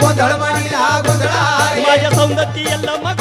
गोंधळ मांडला गोंधळाय। माझ्या सौंदर्य यल्लम्मा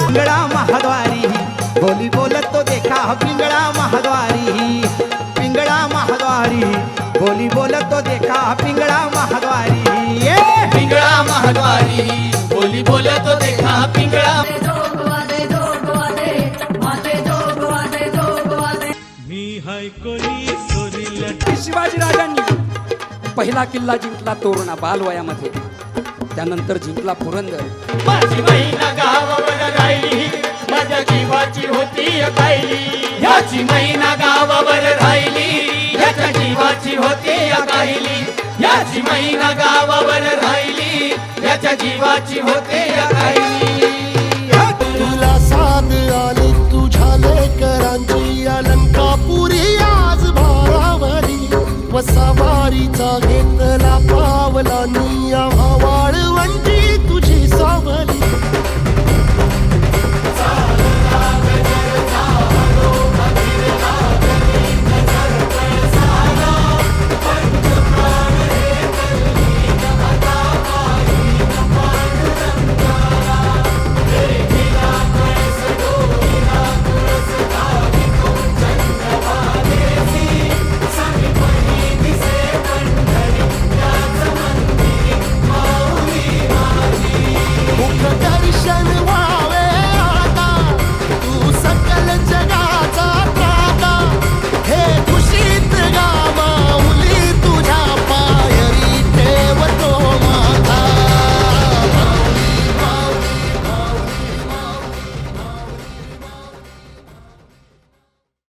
पिंगळा महाद्वारी बोली बोलत तो देखा पिंगळा महाद्वारी. पिंगळा महाद्वारी बोली बोलत तो देखा पिंगळा महाद्वारी. पिंगळा महाद्वारी बोली बोलतो देखा शिवाजीराजांनी पहिला किल्ला जिंकला तोरणा बालवयामध्ये. त्यानंतर जिंकला पुरंदर. माझी महिना गावावर राहिली. माझ्या जीवाची होती अकायली याची महिना गावावर राहिली. याच्या जीवाची होती याची महिना गावावर राहिली. याच्या जीवाची होते व सवारीचा घेतला पावलानी.